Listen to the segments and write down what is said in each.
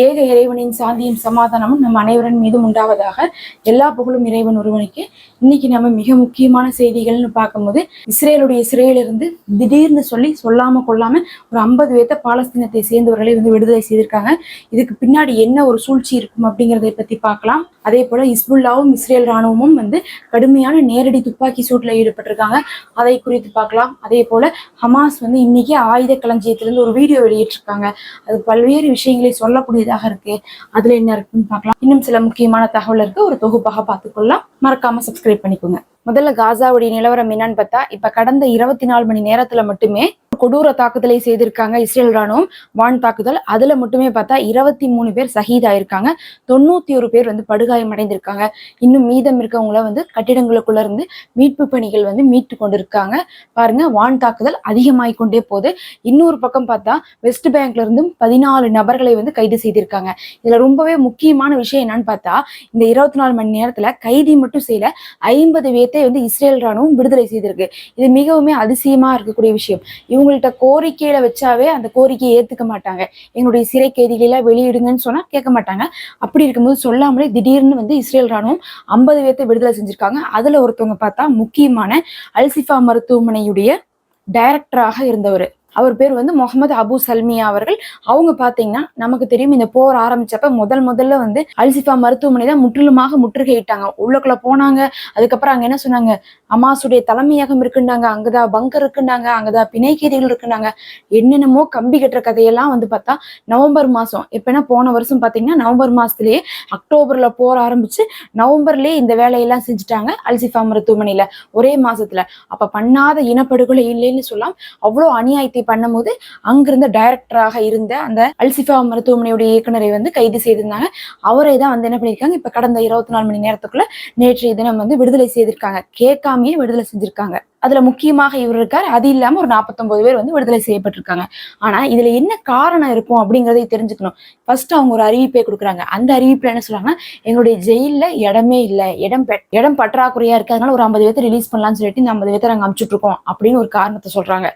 ஏக இறைவனின் சாந்தியும் சமாதானமும் நம் அனைவரின் மீதும் உண்டாவதாக எல்லா புகழும் இறைவன் ஒருவனுக்கு. இன்னைக்கு நம்ம மிக முக்கியமான செய்திகள்னு பார்க்கும்போது இஸ்ரேலுடைய சிறையிலிருந்து திடீர்னு சொல்லி சொல்லாம கொள்ளாம ஒரு ஐம்பது பேர்த்த பாலஸ்தீனத்தை சேர்ந்தவர்களை வந்து விடுதலை செய்திருக்காங்க. இதுக்கு பின்னாடி என்ன ஒரு சூழ்ச்சி இருக்கும் அப்படிங்கறதை பத்தி பார்க்கலாம். அதே போல இஸ்புல்லாவும் இஸ்ரேல் ராணுவமும் வந்து கடுமையான நேரடி துப்பாக்கி சூட்டில் ஈடுபட்டிருக்காங்க. அதை குறித்து பார்க்கலாம். அதே போல ஹமாஸ் வந்து இன்னைக்கு ஆயுத களஞ்சியத்திலிருந்து ஒரு வீடியோ வெளியிட்டிருக்காங்க. அது பல்வேறு விஷயங்களை சொல்லக்கூடிய இதாக இருக்கு அதுல என்ன இருக்குன்னு பார்க்கலாம். இன்னும் சில முக்கியமான தகவல் இருக்கு. ஒரு தொகுப்பாக பார்த்துக்கொள்ளலாம். மறக்காம சப்ஸ்கிரைப் பண்ணிக்கோங்க. முதல்ல காசாவுடைய நிலவரம் என்னன்னு பார்த்தா இப்ப கடந்த இருபத்தி நாலு மணி நேரத்துல மட்டுமே கொடூர தாக்குதலை செய்திருக்காங்க இஸ்ரேல் ராணுவம் வான் தாக்குதல். அதுல மட்டுமே பார்த்தா இருபத்தி மூணு பேர் சகிதாயிருக்காங்க. தொண்ணூத்தி ஒரு பேர் வந்து படுகாயம் அடைந்திருக்காங்க இன்னும் மீதம் இருக்கவங்கள வந்து கட்டிடங்களுக்குள்ள இருந்து மீட்பு பணிகள் வந்து மீட்டு கொண்டிருக்காங்க. பாருங்க வான் தாக்குதல் அதிகமாகி கொண்டே போகுது. இன்னொரு பக்கம் பார்த்தா வெஸ்ட் பேங்க்ல இருந்தும் பதினாலு நபர்களை வந்து கைது செய்திருக்காங்க. இதுல ரொம்பவே முக்கியமான விஷயம் என்னன்னு பார்த்தா இந்த இருபத்தி நாலு மணி நேரத்துல கைதி மட்டும் செய்யல ஐம்பது பேர்த்தை வந்து இஸ்ரேல் ராணுவம் விடுதலை செய்திருக்கு. இது மிகவுமே அதிசயமா இருக்கக்கூடிய விஷயம். இவங்க இவங்கள்ட்ட கோரிக்கையில வச்சாவே அந்த கோரிக்கையை ஏத்துக்க மாட்டாங்க. எங்களுடைய சிறை கைதிகளை எல்லாம் வெளியிடுங்கன்னு சொன்னா கேட்க மாட்டாங்க. அப்படி இருக்கும்போது சொல்லாமலே திடீர்னு வந்து இஸ்ரேல் ராணுவம் ஐம்பது பேர்த்தை விடுதலை செஞ்சிருக்காங்க. அதுல ஒருத்தவங்க பார்த்தா முக்கியமான அல்சிஃபா மருத்துவமனையுடைய டைரக்டராக இருந்தவர். அவர் பேர் வந்து முகமது அபு சல்மியா அவர்கள். அவங்க பாத்தீங்கன்னா நமக்கு தெரியும் இந்த போர் ஆரம்பிச்சப்ப முதல் முதல்ல வந்து அல்சிஃபா மருத்துவமனை தான் முற்றிலுமாக முற்றுகையிட்டாங்க. உள்ளக்குள்ள போனாங்க. அதுக்கப்புறம் அங்க என்ன சொன்னாங்க? அமாசுடைய தலைமையகம் இருக்குண்டாங்க அங்கதான் பங்கர் இருக்குண்டாங்க அங்கதான் பிணை இருக்குண்டாங்க என்னென்னமோ கம்பி கட்டுற கதையெல்லாம் வந்து பார்த்தா நவம்பர் மாசம். எப்பன்னா போன வருஷம் பாத்தீங்கன்னா நவம்பர் மாசத்துலயே அக்டோபர்ல போர் ஆரம்பிச்சு நவம்பர்லயே இந்த வேலையெல்லாம் செஞ்சுட்டாங்க அல்சிஃபா மருத்துவமனையில. ஒரே மாசத்துல. அப்ப பண்ணாத இனப்படுகொலை இல்லைன்னு சொல்லலாம் அவ்வளோ அநியாயத்தை பண்ணும்போது அங்கிருந்த டைரக்டராக இருந்த அந்த அல்சிஃபா மருத்துவமனையுடைய இயக்குனரை வந்து கைது செய்திருந்தாங்க. அவரை தான் வந்து என்ன பண்ணியிருக்காங்க இப்ப கடந்த இருபத்தி நாலு மணி நேரத்துக்குள்ள நேற்றைய தினம் வந்து விடுதலை செய்திருக்காங்க. கேட்காமயே விடுதலை செஞ்சிருக்காங்க. அதுல முக்கியமாக இவர் இருக்கார். அது இல்லாம ஒரு நாற்பத்தொன்பது பேர் வந்து விடுதலை செய்யப்பட்டிருக்காங்க. ஆனா இதுல என்ன காரணம் இருக்கும் அப்படிங்கறதை தெரிஞ்சுக்கணும். ஃபர்ஸ்ட் அவங்க ஒரு அறிவிப்பை கொடுக்குறாங்க. அந்த அறிவிப்புல என்ன சொல்றாங்கன்னா எங்களுடைய ஜெயில இடமே இல்லை. இடம் இடம் பற்றாக்குறையா இருக்கு அதனால ஒரு ஐம்பது பேர்த்த ரிலீஸ் பண்ணலாம்னு சொல்லிட்டு இந்த ஐம்பது பேர்த்த நாங்க அமுச்சுட்டு இருக்கோம் அப்படின்னு ஒரு காரணத்தை சொல்றாங்க.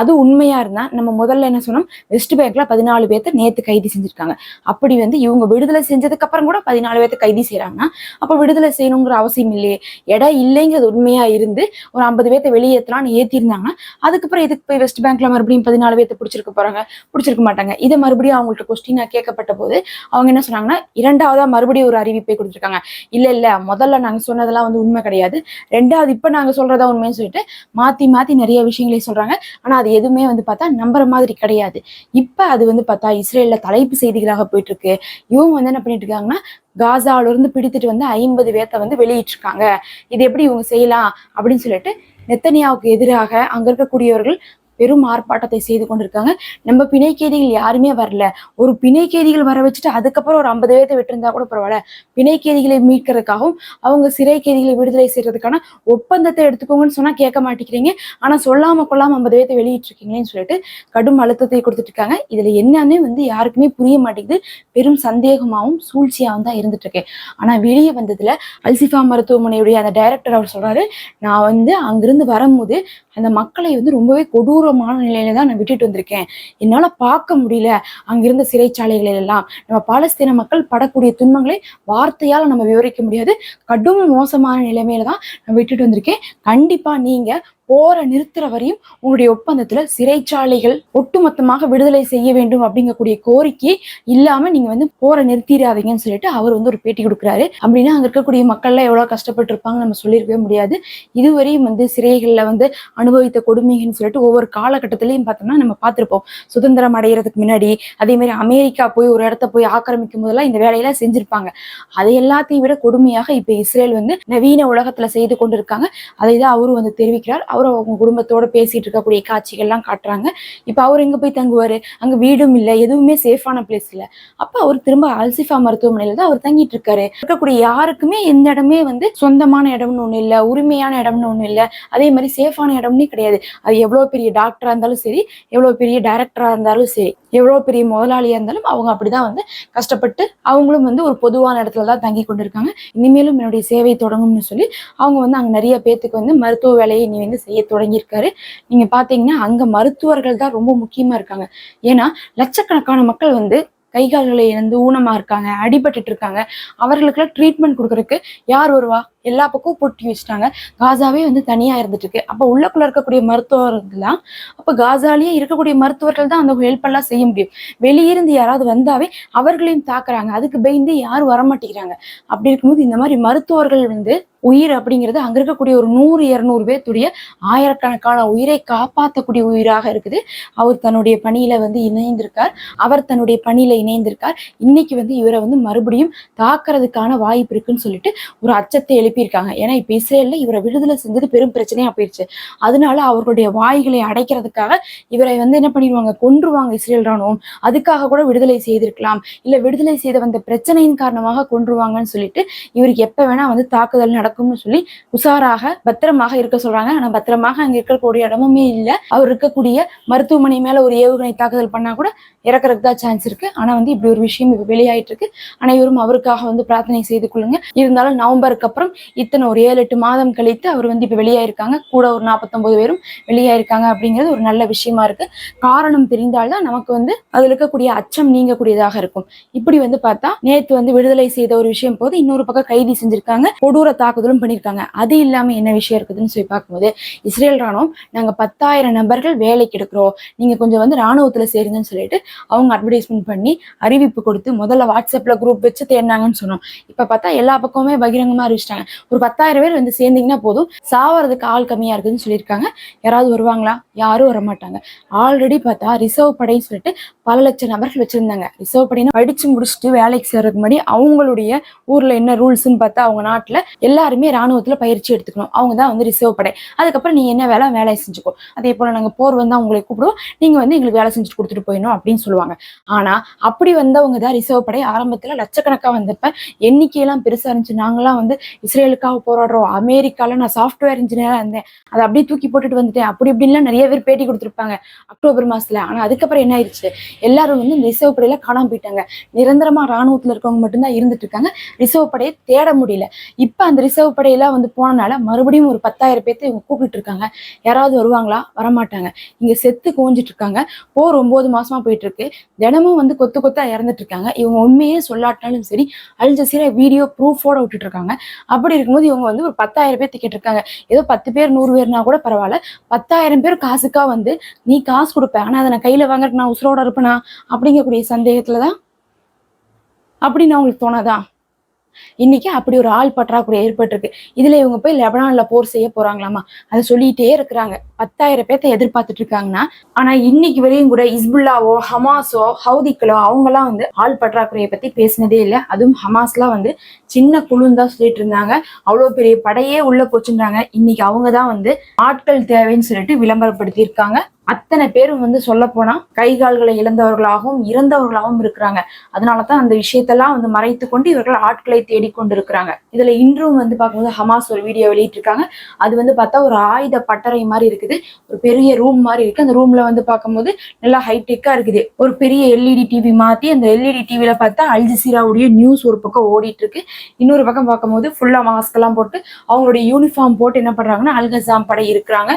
அது உண்மையா இருந்தா நம்ம முதல்ல என்ன சொன்னோம்? வெஸ்ட் பேங்க்ல பதினாலு பேர்த்த நேத்து கைது செஞ்சிருக்காங்க. அப்படி வந்து இவங்க விடுதலை செஞ்சதுக்கு அப்புறம் கூட பதினாலு பேர்த்த கைது செய்யறாங்கன்னா அப்ப விடுதலை செய்யணுங்கிற அவசியம் இல்லையே. இடம் இல்லைங்கிறது உண்மையா இருந்து ஒரு ஐம்பது பேர்த்த வெளியேற்றலாம்னு ஏத்திருந்தாங்கன்னா அதுக்கப்புறம் இதுக்கு போய் வெஸ்ட் பேங்க்ல மறுபடியும் பதினாலு பேர்த்து பிடிச்சிருக்க போறாங்க? பிடிச்சிருக்க மாட்டாங்க. இதை மறுபடியும் அவங்கள்ட்ட கொஸ்டினா கேட்கப்பட்ட போது அவங்க என்ன சொன்னாங்கன்னா இரண்டாவதா மறுபடியும் ஒரு அறிவிப்பை கொடுத்துருக்காங்க. இல்ல இல்ல முதல்ல நாங்க சொன்னதெல்லாம் வந்து உண்மை கிடையாது. ரெண்டாவது இப்ப நாங்க சொல்றதா உண்மைன்னு சொல்லிட்டு மாத்தி மாத்தி நிறைய விஷயங்களை சொல்றாங்க. ஆனா அது எதுவுமே வந்து பார்த்தா நம்புற மாதிரி கிடையாது. இப்ப அது வந்து பார்த்தா இஸ்ரேல்ல தலைப்பு செய்திகளாக போயிட்டு இருக்கு இவங்க வந்து என்ன பண்ணிட்டு இருக்காங்கன்னா காசாவிலிருந்து இருந்து பிடித்துட்டு வந்து ஐம்பது பேர்த்த வந்து வெளியிட்டிருக்காங்க. இது எப்படி இவங்க செய்யலாம் அப்படின்னு சொல்லிட்டு நெத்தனியாவுக்கு எதிராக அங்க இருக்கக்கூடியவர்கள் பெரும் ஆர்ப்பாட்டத்தை செய்து கொண்டிருக்காங்க. நம்ம பிணைக்கேதிகள் யாருமே வரல. ஒரு பிணைக்கேதிகள் வர வச்சுட்டு அதுக்கப்புறம் ஒரு ஐம்பது பேர்த்த விட்டுருந்தா கூட பரவாயில்ல. பிணைக்கேதிகளை மீட்கிறதுக்காகவும் அவங்க சிறை கேதிகளை விடுதலை செய்யறதுக்கான ஒப்பந்தத்தை எடுத்துக்கோங்கன்னு சொன்னா கேட்க மாட்டேங்கிறீங்க. ஆனா சொல்லாம கொள்ளாம ஐம்பது பேர்த்தை வெளியிட்டிருக்கீங்களேன்னு சொல்லிட்டு கடும் அழுத்தத்தை கொடுத்துட்டு இருக்காங்க இதுல என்னன்னு வந்து யாருக்குமே புரிய மாட்டேங்குது. பெரும் சந்தேகமாகவும் சூழ்ச்சியாகவும் தான் இருந்துட்டு இருக்கு ஆனா வெளியே வந்ததுல அல்சிஃபா மருத்துவமனையுடைய அந்த டைரக்டர் அவர் சொல்றாரு நான் வந்து அங்கிருந்து வரும்போது அந்த மக்களை வந்து ரொம்பவே கொடூரமான நிலையில தான் நான் விட்டுட்டு வந்திருக்கேன். என்னால பார்க்க முடியல. அங்கிருந்த சிறைச்சாலைகளில் எல்லாம் நம்ம பாலஸ்தீன மக்கள் படக்கூடிய துன்பங்களை வார்த்தையால நம்ம விவரிக்க முடியாது. கடும் மோசமான நிலைமையில தான் நான் விட்டுட்டு வந்திருக்கேன். கண்டிப்பா நீங்க போரை நிறுத்துற வரையும் உங்களுடைய ஒப்பந்தத்துல சிறைச்சாலைகள் ஒட்டுமொத்தமாக விடுதலை செய்ய வேண்டும் அப்படிங்கக்கூடிய கோரிக்கை இல்லாம நீங்க வந்து போரை நிறுத்திடாதீங்கன்னு சொல்லிட்டு அவர் வந்து ஒரு பேட்டி கொடுக்குறாரு. அப்படின்னா அங்க இருக்கக்கூடிய மக்கள்லாம் எவ்வளவு கஷ்டப்பட்டு இருப்பாங்க நம்ம சொல்லியிருக்கவே முடியாது. இதுவரையும் வந்து சிறைகள்ல வந்து அனுபவித்த கொடுமைன்னு சொல்லிட்டு ஒவ்வொரு காலகட்டத்திலையும் பார்த்தோம்னா நம்ம பார்த்திருப்போம். சுதந்திரம் அடைகிறதுக்கு முன்னாடி அதே மாதிரி அமெரிக்கா போய் ஒரு இடத்த போய் ஆக்கிரமிக்கும் போதெல்லாம் இந்த வேலையெல்லாம் செஞ்சிருப்பாங்க. அதை எல்லாத்தையும் விட கொடுமையாக இப்ப இஸ்ரேல் வந்து நவீன உலகத்துல செய்து கொண்டிருக்காங்க. அதை தான் அவரும் வந்து தெரிவிக்கிறார். அவர் அவங்க குடும்பத்தோட பேசிட்டு இருக்கக்கூடிய காட்சிகள்லாம் காட்டுறாங்க. இப்போ அவர் எங்க போய் தங்குவார்? அங்க வீடும் இல்லை எதுவுமே சேஃபான பிளேஸ் இல்லை. அப்ப அவர் திரும்ப அல்சிஃபா மருத்துவமனையில தான் அவர் தங்கிட்டு இருக்காரு. இருக்கக்கூடிய யாருக்குமே எந்த இடமே வந்து சொந்தமான இடம்னு ஒண்ணு இல்ல உரிமையான இடம்னு ஒண்ணு இல்ல. அதே மாதிரி சேஃபான இடம்னே கிடையாது. அது எவ்வளவு பெரிய டாக்டரா இருந்தாலும் சரி எவ்வளவு பெரிய டைரக்டரா இருந்தாலும் சரி எவ்வளவு பெரிய முதலாளியா இருந்தாலும் அவங்க அப்படிதான் வந்து கஷ்டப்பட்டு அவங்களும் வந்து ஒரு பொதுவான இடத்துல தான் தங்கி கொண்டிருக்காங்க. இனிமேலும் என்னுடைய சேவை தொடங்கும்னு சொல்லி அவங்க வந்து அங்க நிறைய பேத்துக்கு வந்து மருத்துவ வேலையை நீ வந்து செய்ய தொடங்கியிருக்காரு. நீங்க பாத்தீங்கன்னா அங்க மருத்துவர்கள் தான் ரொம்ப முக்கியமா இருக்காங்க. ஏன்னா லட்சக்கணக்கான மக்கள் வந்து கை கால்களை இழந்து ஊனமா இருக்காங்க அடிபட்டுட்டு இருக்காங்க. அவர்களுக்கெல்லாம் ட்ரீட்மெண்ட் கொடுக்கறதுக்கு யார் வருவா எல்லா பக்கமும் பொட்டி வச்சுட்டாங்க. காசாவே வந்து தனியா இருந்துட்டு இருக்கு அப்ப உள்ளக்குள்ள இருக்கக்கூடிய மருத்துவர்கள்லாம் அப்ப காசாலேயே இருக்கக்கூடிய மருத்துவர்கள் தான் அந்த ஹெல்ப் எல்லாம் செய்ய முடியும். வெளியிருந்து யாராவது வந்தாவே அவர்களையும் தாக்குறாங்க. அதுக்கு பயந்து யாரும் வரமாட்டேங்கிறாங்க அப்படி இருக்கும்போது இந்த மாதிரி மருத்துவர்கள் வந்து உயிர் அப்படிங்கிறது அங்க இருக்கக்கூடிய ஒரு நூறு இருநூறு பேர்த்துடைய ஆயிரக்கணக்கான உயிரை காப்பாற்றக்கூடிய உயிராக இருக்குது. அவர் தன்னுடைய பணியில வந்து இணைந்திருக்கார். அவர் தன்னுடைய பணியில இணைந்திருக்கார். இன்னைக்கு வந்து இவரை வந்து மறுபடியும் தாக்குறதுக்கான வாய்ப்பு இருக்குன்னு சொல்லிட்டு ஒரு அச்சத்தை எழுப்பி எழுப்பியிருக்காங்க ஏன்னா இப்போ இஸ்ரேலில் இவரை விடுதலை செஞ்சது பெரும் பிரச்சனையாக போயிடுச்சு அதனால அவர்களுடைய வாய்களை அடைக்கிறதுக்காக இவரை வந்து என்ன பண்ணிடுவாங்க? கொன்றுவாங்க இஸ்ரேல் ராணுவம். அதுக்காக கூட விடுதலை செய்திருக்கலாம். இல்ல விடுதலை செய்த வந்த பிரச்சனையின் காரணமாக கொன்றுவாங்கன்னு சொல்லிட்டு இவருக்கு எப்ப வேணா வந்து தாக்குதல் நடக்கும்னு சொல்லி உஷாராக பத்திரமாக இருக்க சொல்றாங்க. ஆனா பத்திரமாக அங்க இருக்கக்கூடிய இடமுமே இல்ல. அவர் இருக்கக்கூடிய மருத்துவமனை மேல ஒரு ஏவுகணை தாக்குதல் பண்ணா கூட இறக்குறதுக்கு தான் சான்ஸ் இருக்கு. ஆனா வந்து இப்படி ஒரு விஷயம் இப்போ வெளியாயிட்டு இருக்கு. அனைவரும் அவருக்காக வந்து பிரார்த்தனை செய்து கொள்ளுங்க. இருந்தாலும் நவம்பருக்கு அப்புறம் இத்தனை ஒரு ஏழு எட்டு மாதம் கழித்து அவர் வந்து இப்ப வெளியாயிருக்காங்க. கூட ஒரு நாற்பத்தொம்பது பேரும் வெளியாயிருக்காங்க அப்படிங்கிறது ஒரு நல்ல விஷயமா இருக்கு. காரணம் தெரிந்தால்தான் நமக்கு வந்து அதுல இருக்கக்கூடிய அச்சம் நீங்கக்கூடியதாக இருக்கும். இப்படி வந்து பார்த்தா நேத்து வந்து விடுதலை செய்த ஒரு விஷயம் போது இன்னொரு பக்கம் கைது செஞ்சிருக்காங்க. கொடூர தாக்குதலும் பண்ணியிருக்காங்க அது இல்லாம என்ன விஷயம் இருக்குதுன்னு சொல்லி பார்க்கும்போது இஸ்ரேல் ராணுவம் நாங்க பத்தாயிரம் நபர்கள் வேலைக்கு எடுக்கிறோம். நீங்க கொஞ்சம் வந்து ராணுவத்துல சேருங்கன்னு சொல்லிட்டு அவங்க அட்வர்டைஸ்மெண்ட் பண்ணி அறிவிப்பு கொடுத்து முதல்ல வாட்ஸ்அப்ல குரூப் வச்சு தேடினாங்கன்னு சொன்னோம். இப்ப பார்த்தா எல்லா பக்கமுமே பகிரங்கமாக அறிவிச்சிட்டாங்க. ஒரு பத்தாயிரம் பேர் வந்து சேர்ந்தீங்கன்னா போதும். சாவறதுக்கு ஆள் கம்மியா இருக்குதுன்னு சொல்லியிருக்காங்க. யாராவது வருவாங்களா? யாரும் வரமாட்டாங்க. ஆல்ரெடி பார்த்தா ரிசர்வ் படைன்னு சொல்லிட்டு பல லட்சம் நபர்கள் வச்சிருந்தாங்க. ரிசர்வ் படையினா படிச்சு முடிச்சுட்டு வேலைக்கு சேர்றதுக்கு முன்னாடி அவங்களுடைய ஊர்ல என்ன ரூல்ஸ்ன்னு பார்த்தா அவங்க நாட்டுல எல்லாருமே ராணுவத்துல பயிற்சி எடுத்துக்கணும். அவங்க தான் வந்து ரிசர்வ் படை. அதுக்கப்புறம் நீங்க என்ன வேலை? வேலையை செஞ்சுக்கோ. அதே போல நாங்க போர் வந்தா உங்களை கூப்பிடுவோம். நீங்க வந்து எங்களுக்கு வேலை செஞ்சுட்டு கொடுத்துட்டு போயிடணும் அப்படின்னு சொல்லுவாங்க. ஆனா அப்படி வந்தவங்க தான் ரிசர்வ் படை ஆரம்பத்துல லட்சக்கணக்கா வந்தப்ப எண்ணிக்கையெல்லாம் பெருசா இருந்துச்சு. நாங்களாம் வந்து இஸ்ரேலுக்காக போராடுறோம். அமெரிக்கால நான் சாஃப்ட்வேர் இன்ஜினியரா இருந்தேன். அதை அப்படியே தூக்கி போட்டுட்டு வந்துட்டேன். அப்படி இப்படின்லாம் நிறைய பேர் பேட்டி கொடுத்துருப்பாங்க. அக்டோபர் மாசத்துல. ஆனா அதுக்கப்புறம் என்ன ஆயிடுச்சு எல்லாரும் வந்து இந்த ரிசர்வ் படையில காணாம போயிட்டாங்க. நிரந்தரமா ராணுவத்துல இருக்கவங்க மட்டும்தான் இருந்துட்டு இருக்காங்க. ரிசர்வ் படையை தேட முடியல. இப்ப அந்த ரிசர்வ் படையெல்லாம் வந்து போனனால மறுபடியும் ஒரு பத்தாயிரம் பேர்த்த இவங்க கூப்பிட்டு இருக்காங்க. யாராவது வருவாங்களா? வரமாட்டாங்க. இங்க செத்து கோஞ்சிட்டு இருக்காங்க. போர் ஒன்பது மாசமா போயிட்டு இருக்கு. தினமும் வந்து கொத்து கொத்தா இறந்துட்டு இருக்காங்க. இவங்க உண்மையே சொல்லாட்டினாலும் சரி அல் ஜசீரா வீடியோ ப்ரூஃபோட விட்டுட்டு இருக்காங்க. அப்படி அப்படி இருக்கும்போது இவங்க வந்து ஒரு பத்தாயிரம் பேர் டிக்கெட் இருக்காங்க. ஏதோ பத்து பேர் நூறு பேர்னா கூட பரவாயில்ல. பத்தாயிரம் பேர் காசுக்கா வந்து நீ காசு கொடுப்ப. ஆனா அதை நான் கையில வாங்குறதுக்கு நான் உசுரோட இருப்பேனா? அப்படிங்கக்கூடிய சந்தேகத்துலதான் அப்படின்னு அவங்களுக்கு தோணாதான் இன்னைக்கு அப்படி ஒரு ஆள் பற்றாக்குறை ஏற்பட்டிருக்கு. இதுல இவங்க போய் லெபனான்ல போர் செய்ய போறாங்களாமா? அதை சொல்லிட்டே இருக்கிறாங்க. பத்தாயிரம் பேர்த்த எதிர்பார்த்துட்டு இருக்காங்கன்னா ஆனா இன்னைக்கு வரையும் கூட இஸ்புல்லாவோ ஹமாஸோ ஹவுதிக்களோ அவங்கெல்லாம் வந்து ஆள் பற்றாக்குறையை பத்தி பேசினதே இல்லை. அதுவும் ஹமாஸ்லாம் வந்து சின்ன குழுன்னு தான் சொல்லிட்டு இருந்தாங்க. அவ்வளவு பெரிய படையே உள்ள போச்சுன்றாங்க. இன்னைக்கு அவங்க தான் வந்து ஆட்கள் தேவைன்னு சொல்லிட்டு விளம்பரப்படுத்தி இருக்காங்க அத்தனை பேரும் வந்து சொல்ல போனா கை கால்களை இழந்தவர்களாகவும் இறந்தவர்களாகவும் இருக்கிறாங்க. அதனாலதான் அந்த விஷயத்தெல்லாம் வந்து மறைத்து கொண்டு இவர்கள் ஆட்களை தேடிக்கொண்டு இருக்கிறாங்க இதுல இன்றும் வந்து பார்க்கும்போது ஹமாஸ் ஒரு வீடியோ வெளியிட்டிருக்காங்க. அது வந்து பார்த்தா ஒரு ஆயுத பட்டறை மாதிரி இருக்குது. ஒரு பெரிய ரூம் மாதிரி இருக்கு. அந்த ரூம்ல வந்து பார்க்கும்போது நல்லா ஹைடெக்கா இருக்குது. ஒரு பெரிய எல்இடி டிவி மாத்தி அந்த எல்இடி டிவியில பார்த்தா அல்ஜிசீராவுடைய நியூஸ் ஒரு பக்கம் ஓடிட்டு இருக்கு இன்னொரு பக்கம் பார்க்கும்போது ஃபுல்லா மாஸ்க் எல்லாம் போட்டு அவங்களுடைய யூனிஃபார்ம் போட்டு என்ன பண்றாங்கன்னா அல்கசாம் படை இருக்கிறாங்க.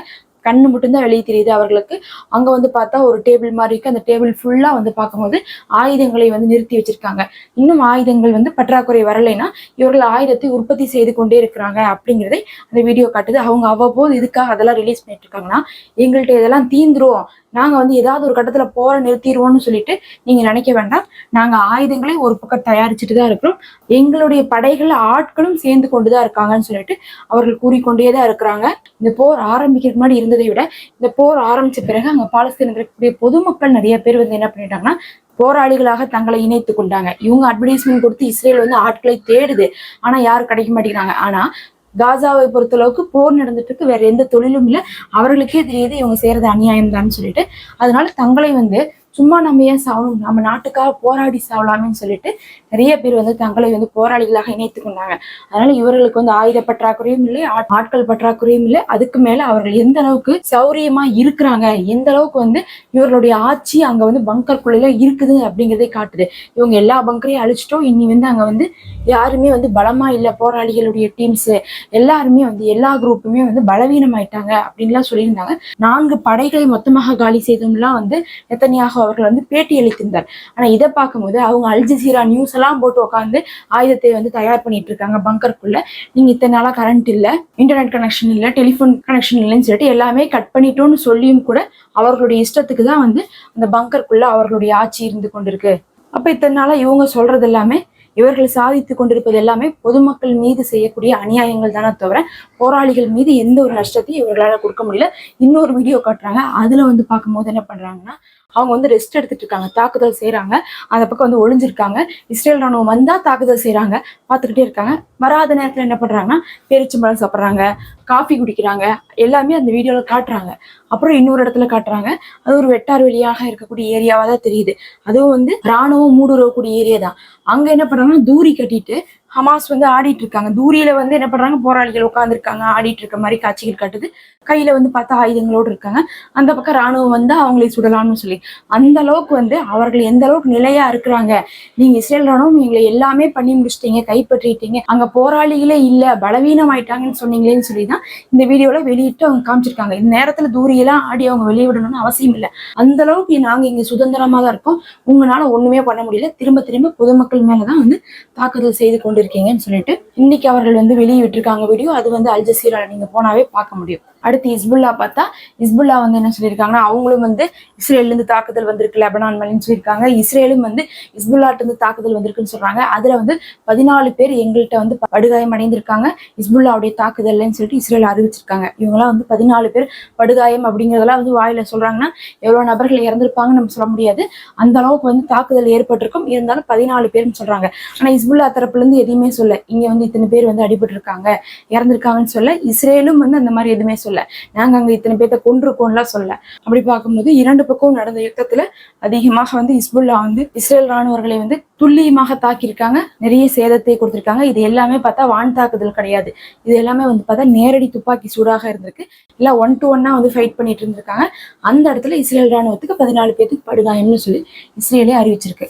கண்ணு மட்டும்தான் வெளியே தெரியுது அவர்களுக்கு. அங்க வந்து பார்த்தா ஒரு டேபிள் மாதிரி இருக்கு. அந்த டேபிள் ஃபுல்லா வந்து பார்க்கும்போது ஆயுதங்களை வந்து நிறுத்தி வச்சிருக்காங்க. இன்னும் ஆயுதங்கள் வந்து பற்றாக்குறை வரலைன்னா இவர்கள் ஆயுதத்தை உற்பத்தி செய்து கொண்டே இருக்கிறாங்க அப்படிங்கிறதை அந்த வீடியோ காட்டுது. அவங்க அவ்வப்போது இதுக்காக அதெல்லாம் ரிலீஸ் பண்ணிட்டு இருக்காங்கன்னா எங்கள்கிட்ட இதெல்லாம் தீந்துரும். நாங்க வந்து ஏதாவது ஒரு கட்டத்துல போற நிறுத்திடுவோம்னு சொல்லிட்டு நீங்க நினைக்க வேண்டாம். நாங்க ஆயுதங்களை ஒரு பக்கம் தயாரிச்சுட்டு தான் இருக்கிறோம். எங்களுடைய படைகள் ஆட்களும் சேர்ந்து கொண்டுதான் இருக்காங்கன்னு சொல்லிட்டு அவர்கள் கூறிக்கொண்டே தான் இருக்கிறாங்க. இந்த போர் ஆரம்பிக்கிறதுக்கு முன்னாடி இருந்ததை விட இந்த போர் ஆரம்பிச்ச பிறகு அங்க பாலஸ்தீனத்தில் இருக்கக்கூடிய பொதுமக்கள் நிறைய பேர் வந்து என்ன பண்ணிட்டாங்கன்னா போராளிகளாக தங்களை இணைத்து கொண்டாங்க. இவங்க அட்வர்டைஸ்மெண்ட் கொடுத்து இஸ்ரேல் வந்து ஆட்களை தேடுது. ஆனா யாரும் கிடைக்க மாட்டேங்கிறாங்க. ஆனா காசாவை பொறுத்தளவுக்கு போர் நடந்துட்டு இருக்கு வேற எந்த தொழிலும் இல்லை. அவர்களுக்கே தெரியுது இவங்க செய்யறது அநியாயம் தான் சொல்லிட்டு. அதனால தங்களை வந்து சும்மா நம்ம ஏன் சாகணும் நம்ம நாட்டுக்காக போராடி சாவலாமேன்னு சொல்லிட்டு நிறைய பேர் வந்து தங்களை வந்து போராளிகளாக இணைத்து கொண்டாங்க. அதனால இவர்களுக்கு வந்து ஆயுத பற்றாக்குறையும் இல்லை ஆட்கள் பற்றாக்குறையும் இல்லை. அதுக்கு மேல அவர்கள் எந்த அளவுக்கு சௌரியமா இருக்கிறாங்க? எந்த அளவுக்கு வந்து இவர்களுடைய ஆட்சி அங்க வந்து பங்கருக்குள்ள இருக்குது அப்படிங்கிறதே காட்டுது. இவங்க எல்லா பங்கரையும் அழிச்சிட்டோம். இனி வந்து அங்க வந்து யாருமே வந்து பலமா இல்ல போராளிகளுடைய டீம்ஸ் எல்லாருமே வந்து எல்லா குரூப்புமே வந்து பலவீனமாயிட்டாங்க அப்படின்லாம் சொல்லியிருந்தாங்க. நான்கு படைகளை மொத்தமாக காலி செய்தும்லாம் வந்து எத்தனையாக அவர்கள் வந்து பேட்டி அளித்திருந்தார். ஆனா இதை பார்க்கும்போது அவங்க அல்ஜசீரா நியூஸ் எல்லாம் போட்டு உட்காந்து ஆயுதத்தை வந்து தயார் பண்ணிட்டு இருக்காங்க பங்கருக்குள்ள நீங்க இத்தனை நாளா கரண்ட் இல்ல இன்டர்நெட் கனெக்ஷன் இல்ல டெலிஃபோன் கனெக்ஷன் இல்லைன்னு சொல்லிட்டு எல்லாமே கட் பண்ணிட்டோம்னு சொல்லியும் கூட அவர்களுடைய இஷ்டத்துக்கு தான் வந்து அந்த பங்கருக்குள்ள அவர்களுடைய ஆட்சி இருந்து கொண்டிருக்கு. அப்ப இத்தனை நாளா இவங்க சொல்றது எல்லாமே இவர்கள் சாதித்து கொண்டிருப்பது எல்லாமே பொதுமக்கள் மீது செய்யக்கூடிய அநியாயங்கள் தானே தவிர போராளிகள் மீது எந்த ஒரு நஷ்டத்தையும் இவர்களால கொடுக்க முடியல. இன்னொரு வீடியோ காட்டுறாங்க. அதுல வந்து பார்க்கும்போது என்ன பண்றாங்கன்னா அவங்க வந்து ரெஸ்ட் எடுத்துட்டு இருக்காங்க. தாக்குதல் செய்யறாங்க அந்த பக்கம் வந்து ஒளிஞ்சிருக்காங்க. இஸ்ரேல் ராணுவம் வந்தா தாக்குதல் செய்யறாங்க பார்த்துக்கிட்டே இருக்காங்க. வராத நேரத்துல என்ன பண்றாங்கன்னா பேரிச்சம்பழம் சாப்பிட்றாங்க. காஃபி குடிக்கிறாங்க. எல்லாமே அந்த வீடியோவில் காட்டுறாங்க. அப்புறம் இன்னொரு இடத்துல காட்டுறாங்க. அது ஒரு வெட்டார் வெளியாக இருக்கக்கூடிய ஏரியாவா தான் தெரியுது. அதுவும் வந்து ராணுவம் மூடுறக்கூடிய ஏரியா தான். அங்க என்ன பண்றாங்கன்னா தூரி கட்டிட்டு ஹமாஸ் வந்து ஆடிட்டு இருக்காங்க. தூரியில வந்து என்ன பண்றாங்க போராளிகள் உட்காந்துருக்காங்க ஆடிட்டு இருக்க மாதிரி காட்சிகள் காட்டுது. கையில வந்து பார்த்தா ஆயுதங்களோடு இருக்காங்க. அந்த பக்கம் ராணுவம் வந்து அவங்களை சுடலாம்னு சொல்லி அந்த அளவுக்கு வந்து அவர்கள் எந்த அளவுக்கு நிலையா இருக்கிறாங்க? நீங்க இஸ்ரேல் ராணுவம் எங்களை எல்லாமே பண்ணி முடிச்சிட்டீங்க கைப்பற்றிட்டீங்க. அங்க போராளிகளே இல்ல பலவீனம் ஆயிட்டாங்கன்னு சொன்னீங்களேன்னு சொல்லி தான் இந்த வீடியோல வெளியிட்டு அவங்க காமிச்சிருக்காங்க. இந்த நேரத்துல தூரியெல்லாம் ஆடி அவங்க வெளியிடணும்னு அவசியம் இல்லை. அந்த அளவுக்கு நாங்க இங்க சுதந்திரமா தான் இருக்கோம். உங்களால ஒண்ணுமே பண்ண முடியல. திரும்ப திரும்ப பொதுமக்கள் மேலதான் வந்து தாக்குதல் செய்து கொண்டிருக்கீங்கன்னு சொல்லிட்டு இன்னைக்கு அவர்கள் வந்து வெளியே விட்டுருக்காங்க வீடியோ. அது வந்து அல் நீங்கள் நீங்க போனாவே பார்க்க முடியும். அடுத்து இஸ்புல்லா பார்த்தா இஸ்புல்லா வந்து என்ன சொல்லியிருக்காங்கன்னா அவங்களும் வந்து இஸ்ரேல்லேருந்து தாக்குதல் வந்திருக்கு லெபனான் மேலேன்னு சொல்லியிருக்காங்க. இஸ்ரேலும் வந்து இஸ்புல்லாட்டிருந்து தாக்குதல் வந்திருக்குன்னு சொல்கிறாங்க அதில் வந்து பதினாலு பேர் எங்கள்கிட்ட வந்து படுகாயம் அடைந்திருக்காங்க. இஸ்புல்லாவுடைய தாக்குதல்னு சொல்லிட்டு இஸ்ரேல் அறிவிச்சிருக்காங்க. இவங்கெல்லாம் வந்து பதினாலு பேர் படுகாயம் அப்படிங்கிறதெல்லாம் வந்து வாயில சொல்கிறாங்கன்னா எவ்வளோ நபர்கள் இறந்துருப்பாங்கன்னு நம்ம சொல்ல முடியாது. அந்த அளவுக்கு வந்து தாக்குதல் ஏற்பட்டிருக்கும். இருந்தாலும் பதினாலு பேர்னு சொல்கிறாங்க ஆனால் இஸ்புல்லா தரப்புலேருந்து எதுவுமே சொல்ல இங்கே வந்து இத்தனை பேர் வந்து அடிபட்டிருக்காங்க இறந்துருக்காங்கன்னு சொல்ல இஸ்ரேலும் வந்து அந்த மாதிரி எதுவுமே சொல்ல நாங்க அங்க இத்தனை பேர்த்த கொண்டிருக்கோம்லாம் சொல்ல. அப்படி பார்க்கும்போது இரண்டு பக்கம் நடந்த யுத்தத்துல அதிகமாக வந்து இஸ்புல்லா வந்து இஸ்ரேல் ராணுவர்களை வந்து துல்லியமாக தாக்கியிருக்காங்க. நிறைய சேதத்தை கொடுத்திருக்காங்க. இது எல்லாமே பார்த்தா வான் தாக்குதல் கிடையாது. இது எல்லாமே வந்து பார்த்தா நேரடி துப்பாக்கி சூடாக இருந்திருக்கு. இல்ல ஒன் டு ஒன்னா வந்து ஃபைட் பண்ணிட்டு இருந்திருக்காங்க. அந்த இடத்துல இஸ்ரேல் ராணுவத்துக்கு பதினாலு பேருக்கு படுகாயம்னு சொல்லி இஸ்ரேலே அறிவிச்சிருக்கு.